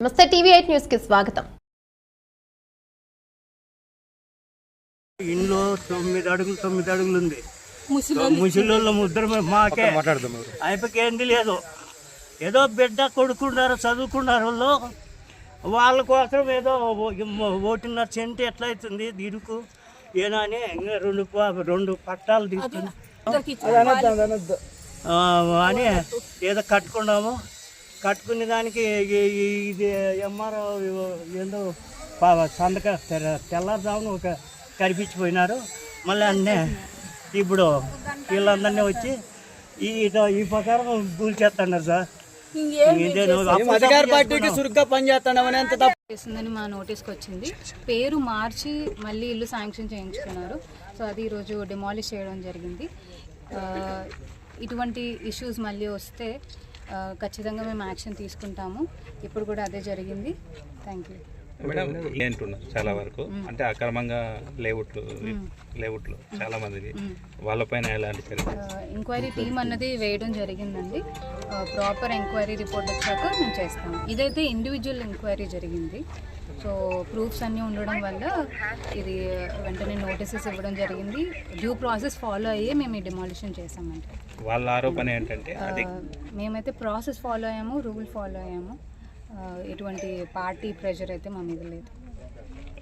నమస్తే TV eight న్యూస్కి స్వాగతం. ఇంట్లో తొమ్మిది అడుగులు తొమ్మిది అడుగులు ఉంది. ముసలిళ్ళ. ముద్ర మాకే అయిపోయి ఏంది లేదు ఏదో బిడ్డ కొడుకున్నారు చదువుకున్నారు వాళ్ళు. వాళ్ళ కోసం ఏదో ఓటున్నర సెంట్ ఎట్లా అవుతుంది దీనికి? ఏనా అని ఇంకా రెండు రెండు పట్టాలు తీసుకుని ఆ, అని ఏదో కట్టుకున్నాము. కట్టుకునే దానికి ఇది ఎంఆర్ఓ ఏందో తెర- తెల్లారుజామున ఒక కనిపించిపోయినారు. మళ్ళీ అన్నీ ఇప్పుడు వీళ్ళందరినీ వచ్చి ఈ ఈ ప్రకారం కూల్చేస్తున్నారు సార్. ఇదేదో అధికార పార్టీకి చురుగ్గా పనిచేస్తున్నామని ఎంత తప్పు? చేసిందని మా నోటీస్కి వచ్చింది. పేరు మార్చి మళ్ళీ ఇల్లు శాంక్షన్ చేయించుకున్నారు. సో అది ఈరోజు డిమాలిష్ చేయడం జరిగింది. ఇటువంటి ఇష్యూస్ మళ్ళీ వస్తే ఖచ్చితంగా మేము యాక్షన్ తీసుకుంటాము. ఇప్పుడు కూడా అదే జరిగింది. థ్యాంక్ యూ మేడం అంటున్నారు చాలా వరకు. అంటే అక్రమంగా లేవుట్లు లేవుట్లు చాలా మందివి వాళ్ళపైన ఎలాంటి చర్య ఎంక్వైరీ టీం అన్నది వేయడం జరిగిందండి. ప్రాపర్ ఎంక్వైరీ రిపోర్ట్ వచ్చాక మేము చేస్తాము. ఇదైతే ఇండివిజువల్ ఎంక్వైరీ జరిగింది. సో ప్రూఫ్స్ అన్నీ ఉండడం వల్ల ఇది వెంటనే నోటీసెస్ ఇవ్వడం జరిగింది. డ్యూ ప్రాసెస్ ఫాలో అయ్యే మేము ఈ డిమాలిషన్ చేసామంటే వాళ్ళ ఆరోపణ ఏంటంటే మేమైతే ప్రాసెస్ ఫాలో అయ్యాము రూల్ ఫాలో అయ్యాము. ఎటువంటి పార్టీ ప్రెషర్ అయితే మా మీద లేదు.